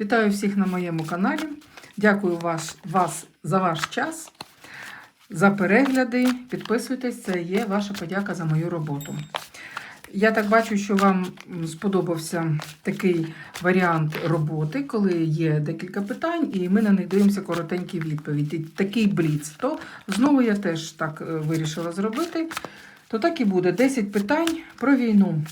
Вітаю всіх на моєму каналі. Дякую вас, вас за ваш час, за перегляди. Підписуйтесь, це є ваша подяка за мою роботу. Я так бачу, що вам сподобався такий варіант роботи, коли є декілька питань, і ми на них дивимося коротенькі відповіді. Такий бліц. То знову я теж так е, вирішила зробити. То так і буде 10 питань про війну.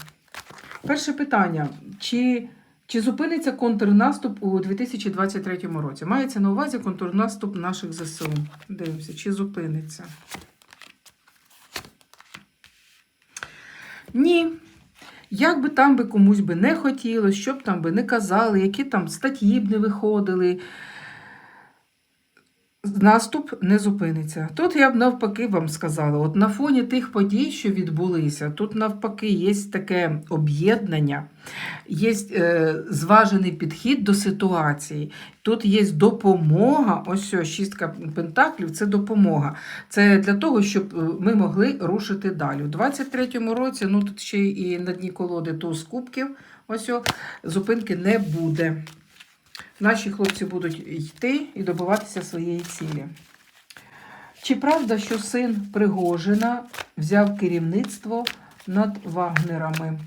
Перше питання: чи, чи зупиниться контрнаступ у 2023 році? Мається на увазі контрнаступ наших ЗСУ. Дивимося, чи зупиниться. Ні. Як би там би комусь би не хотілося, б там би не казали, які там статті б не виходили, наступ не зупиниться. Тут я б навпаки вам сказала: от на фоні тих подій, що відбулися, тут навпаки є таке об'єднання, є е, зважений підхід до ситуації. Тут є допомога. Ось ось, шістка пентаклів це допомога. Це для того, щоб е, ми могли рушити далі. У 23-му році, ну тут ще і на дні колоди туз кубків. Ось о, зупинки не буде. Наші хлопці будуть йти і добиватися своєї цілі. Чи правда, що син Пригожина взяв керівництво над Вагнерами?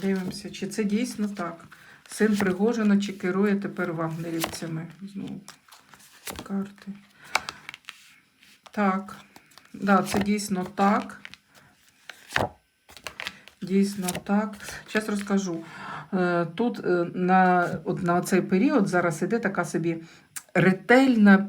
Дивимося, чи це дійсно так? Син Пригожина чи керує тепер вагнерівцями? Знову карти. Так. Да, це дійсно так. Дійсно так. Зараз розкажу. Е, Тут е, на, от на цей період зараз іде така собі ретельна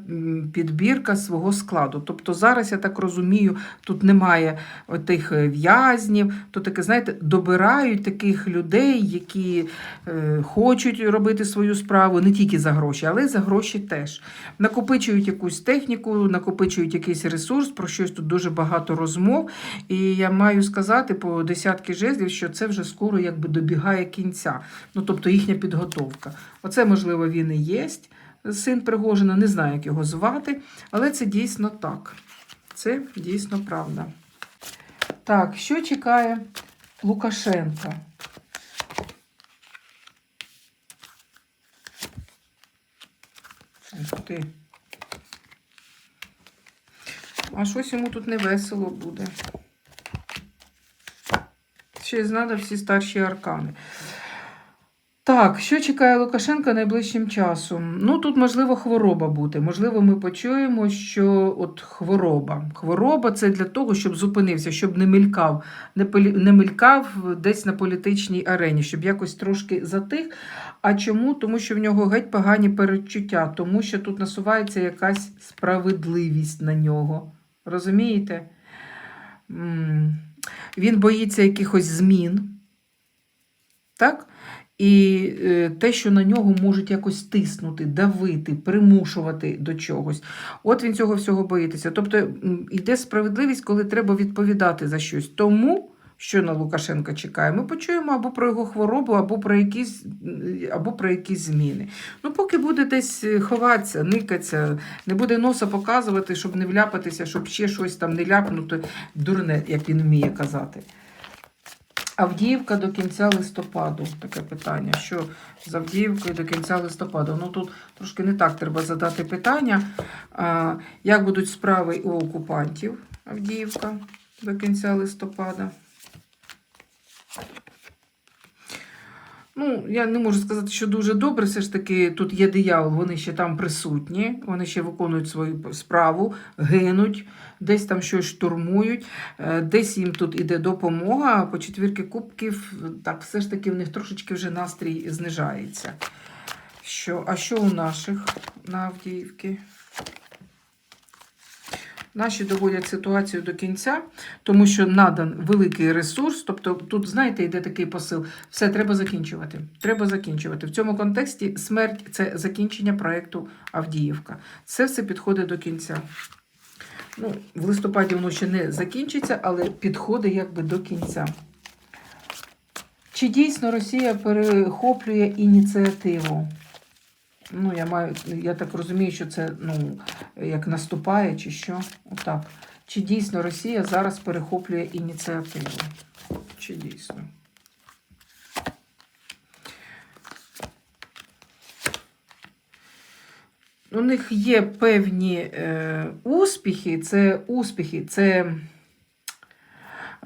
підбірка свого складу. Тобто зараз, я так розумію, тут немає тих в'язнів, то таке, знаєте, добирають таких людей, які е, хочуть робити свою справу не тільки за гроші, але й за гроші теж. Накопичують якусь техніку, накопичують якийсь ресурс, про щось тут дуже багато розмов. І я маю сказати по десятки жезлів, що це вже скоро якби добігає кінця. Ну, тобто їхня підготовка. Оце, можливо, він і є. Син Пригожина, не знаю, як його звати, але це дійсно так. Це дійсно правда. Так, що чекає Лукашенка? Ти. А щось йому тут не весело буде. Ще знада всі старші аркани. Так, що чекає Лукашенка найближчим часом? Ну, тут, можливо, хвороба буде. Можливо, ми почуємо, що от хвороба. Хвороба це для того, щоб зупинився, щоб не мелькав, не, полі- не мелькав десь на політичній арені, щоб якось трошки затих. А чому? Тому що в нього геть погані передчуття, тому що тут насувається якась справедливість на нього. Розумієте? Він боїться якихось змін. Так? І е, те, що на нього можуть якось тиснути, давити, примушувати до чогось. От він цього всього боїться. Тобто йде справедливість, коли треба відповідати за щось. Тому, що на Лукашенка чекає, ми почуємо або про його хворобу, або про якісь, або про якісь зміни. Ну, поки буде десь е, ховатися, никатися, не буде носа показувати, щоб не вляпатися, щоб ще щось там не ляпнути, дурне, як він вміє казати. Авдіївка до кінця листопаду. Таке питання. Що з Авдіївкою до кінця листопаду? Ну тут трошки не так треба задати питання. А, як будуть справи у окупантів Авдіївка до кінця листопада? Ну, я не можу сказати, що дуже добре. Все ж таки, тут є диявол, вони ще там присутні, вони ще виконують свою справу, гинуть, десь там щось штурмують, е, десь їм тут іде допомога, а по четвірки кубків, так, все ж таки в них трошечки вже настрій знижається. Що, а що у наших на Авдіївці? Наші доводять ситуацію до кінця, тому що надан великий ресурс. Тобто, тут, знаєте, йде такий посил. Все треба закінчувати. Треба закінчувати. В цьому контексті смерть це закінчення проєкту Авдіївка. Це все підходить до кінця. Ну, в листопаді воно ще не закінчиться, але підходить якби до кінця. Чи дійсно Росія перехоплює ініціативу? Ну, я маю, я так розумію, що це ну, як наступає, чи що. Отак. Чи дійсно Росія зараз перехоплює ініціативу? Чи дійсно? У них є певні е, успіхи, це успіхи, це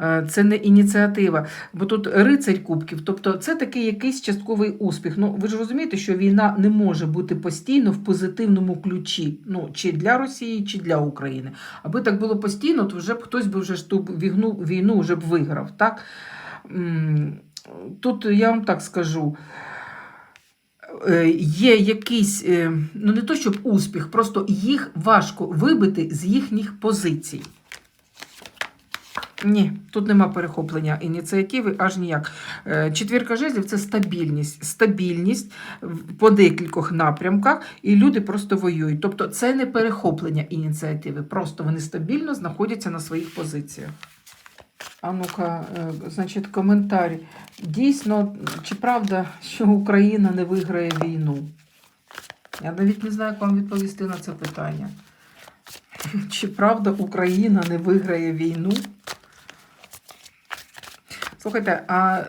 е, Це не ініціатива, бо тут рицарь кубків, тобто це такий якийсь частковий успіх. Ну ви ж розумієте, що війна не може бути постійно в позитивному ключі, ну чи для Росії, чи для України. Аби так було постійно, то вже б хтось би вже ж ту війну, війну вже б виграв. Так? Тут я вам так скажу. е, Є якийсь, е, ну не то щоб успіх, просто їх важко вибити з їхніх позицій. Ні, тут нема перехоплення ініціативи аж ніяк. Е, Четвірка жезлів це стабільність. Стабільність по декількох напрямках, і люди просто воюють. Тобто це не перехоплення ініціативи, просто вони стабільно знаходяться на своїх позиціях. А ну-ка, е, значить, коментар. Дійсно, чи правда, що Україна не виграє війну? Я навіть не знаю, як вам відповісти на це питання. Чи правда Україна не виграє війну? Слухайте, а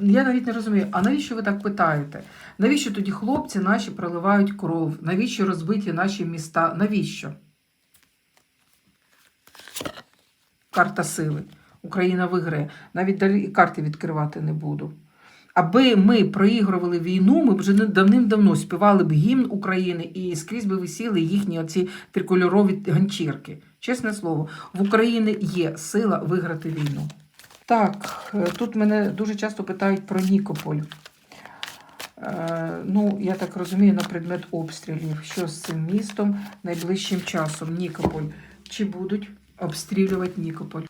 я навіть не розумію, а навіщо ви так питаєте? Навіщо тоді хлопці наші проливають кров? Навіщо розбиті наші міста? Навіщо? Карта сили. Україна виграє. Навіть далі карти відкривати не буду. Аби ми проігрували війну, ми б вже давним-давно співали б гімн України і скрізь би висіли їхні оці трикольорові ганчірки. Чесне слово, в Україні є сила виграти війну. Так, тут мене дуже часто питають про Нікополь. Е, ну, я так розумію, на предмет обстрілів. Що з цим містом найближчим часом? Нікополь. Чи будуть обстрілювати Нікополь?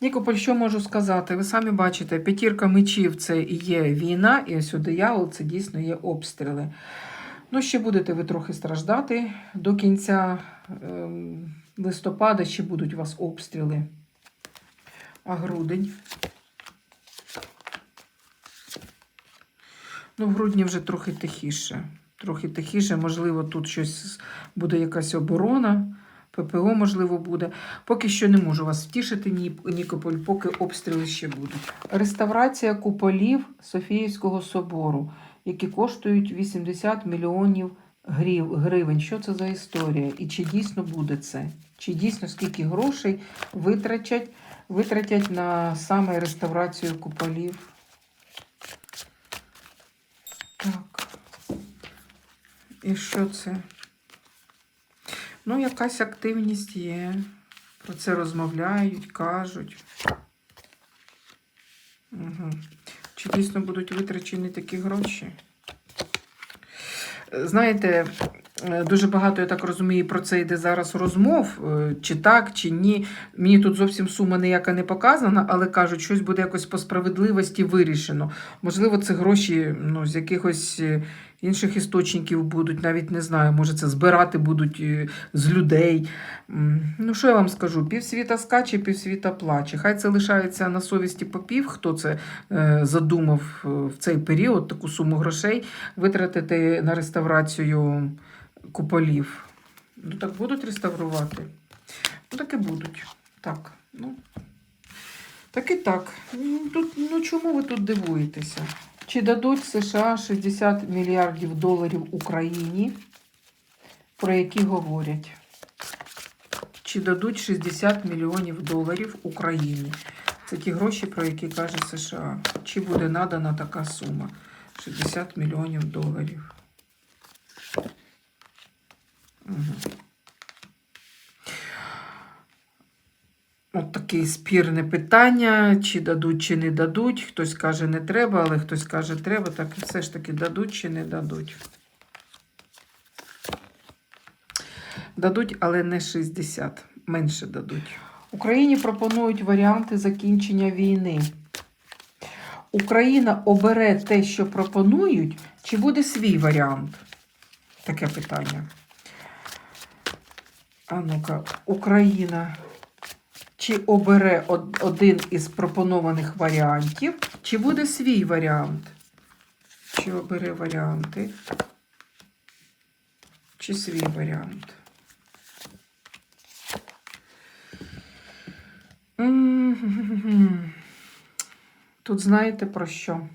Нікополь, що можу сказати? Ви самі бачите, п'ятірка мечів це і є війна, і ось у диявол це дійсно є обстріли. Ну, ще будете ви трохи страждати до кінця листопада, ще будуть у вас обстріли. А грудень. Ну, в грудні вже трохи тихіше. Трохи тихіше, можливо, тут щось буде якась оборона. ППО, можливо, буде. Поки що не можу вас втішити, Нікополь, поки обстріли ще будуть. Реставрація куполів Софіївського собору, які коштують 80 мільйонів гривень. Що це за історія? І чи дійсно буде це? Чи дійсно скільки грошей витратять, витратять на саме реставрацію куполів? Так. І що це? Ну, якась активність є. Про це розмовляють, кажуть. Угу. Чи дійсно будуть витрачені такі гроші? Знаєте, дуже багато, я так розумію, про це йде зараз розмов, е, чи так, чи ні. Мені тут зовсім сума ніяка не показана, але кажуть, щось буде якось по справедливості вирішено. Можливо, це гроші ну, з якихось е, інших істочників будуть, навіть не знаю, може це збирати будуть е, з людей. Ну, що я вам скажу? Півсвіта скаче, півсвіта плаче. Хай це лишається на совісті попів, хто це е, задумав е, в цей період таку суму грошей витратити на реставрацію куполів. Ну так будуть реставрувати. Ну так і будуть. Так, ну. Так і так. Ну, Тут, ну чому ви тут дивуєтеся? Чи дадуть США 60 мільярдів доларів Україні, про які говорять? Чи дадуть 60 мільйонів доларів Україні? Це ті гроші, про які каже США. Чи буде надана така сума? 60 мільйонів доларів. Угу. От таке спірне питання, чи дадуть, чи не дадуть. Хтось каже, не треба, але хтось каже, треба. Так все ж таки дадуть чи не дадуть. Дадуть, але не 60. Менше дадуть. Україні пропонують варіанти закінчення війни. Україна обере те, що пропонують, чи буде свій варіант? Таке питання. А ну-ка, Україна чи обере один із пропонованих варіантів, чи буде свій варіант? Чи обере варіанти? Чи свій варіант? Тут знаєте про що?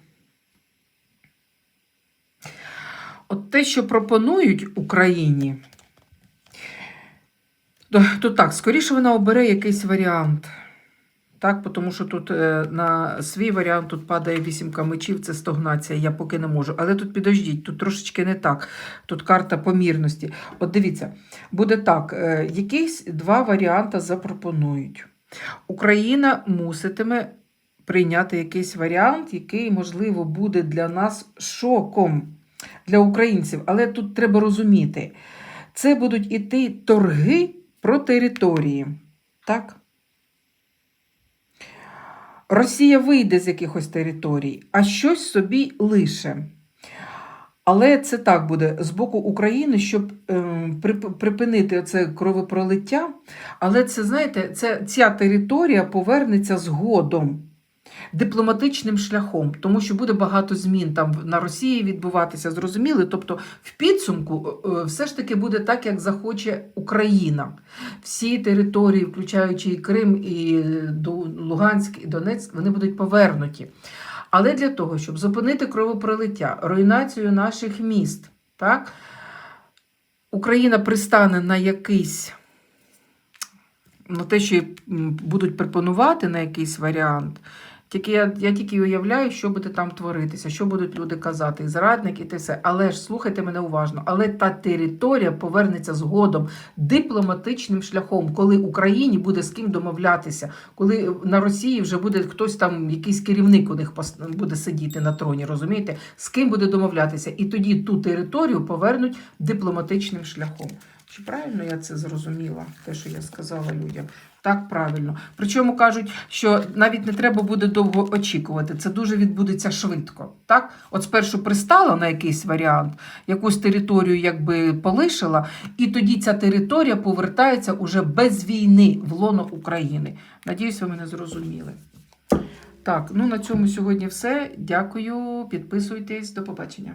От те, що пропонують Україні, то, так, скоріше вона обере якийсь варіант. Так, тому що тут е, на свій варіант тут падає вісімка мечів, це стогнація, я поки не можу. Але тут підождіть, тут трошечки не так. Тут карта помірності. От дивіться, буде так: е, якісь два варіанти запропонують. Україна муситиме прийняти якийсь варіант, який, можливо, буде для нас шоком для українців. Але тут треба розуміти, це будуть іти торги про території. Так? Росія вийде з якихось територій, а щось собі лише. Але це так буде з боку України, щоб ем, припинити це кровопролиття. Але це, знаєте, це, ця територія повернеться згодом, дипломатичним шляхом, тому що буде багато змін там на Росії відбуватися, зрозуміли? Тобто, в підсумку е, все ж таки буде так, як захоче Україна. Всі території, включаючи і Крим, і е, Луганськ, і Донецьк, вони будуть повернуті. Але для того, щоб зупинити кровопролиття, руйнацію наших міст, так, Україна пристане на якийсь, на те, що будуть пропонувати на якийсь варіант. Тільки я, я тільки уявляю, що буде там творитися, що будуть люди казати, і зрадник, і те все. Але ж слухайте мене уважно. Але та територія повернеться згодом дипломатичним шляхом, коли Україні буде з ким домовлятися, коли на Росії вже буде хтось там, якийсь керівник у них буде сидіти на троні, розумієте? З ким буде домовлятися? І тоді ту територію повернуть дипломатичним шляхом. Чи правильно я це зрозуміла, те, що я сказала людям? Так, правильно. Причому кажуть, що навіть не треба буде довго очікувати. Це дуже відбудеться швидко. Так, от спершу пристала на якийсь варіант, якусь територію якби полишила, і тоді ця територія повертається уже без війни в лоно України. Надіюсь, ви мене зрозуміли. Так, ну на цьому сьогодні все. Дякую, підписуйтесь, до побачення.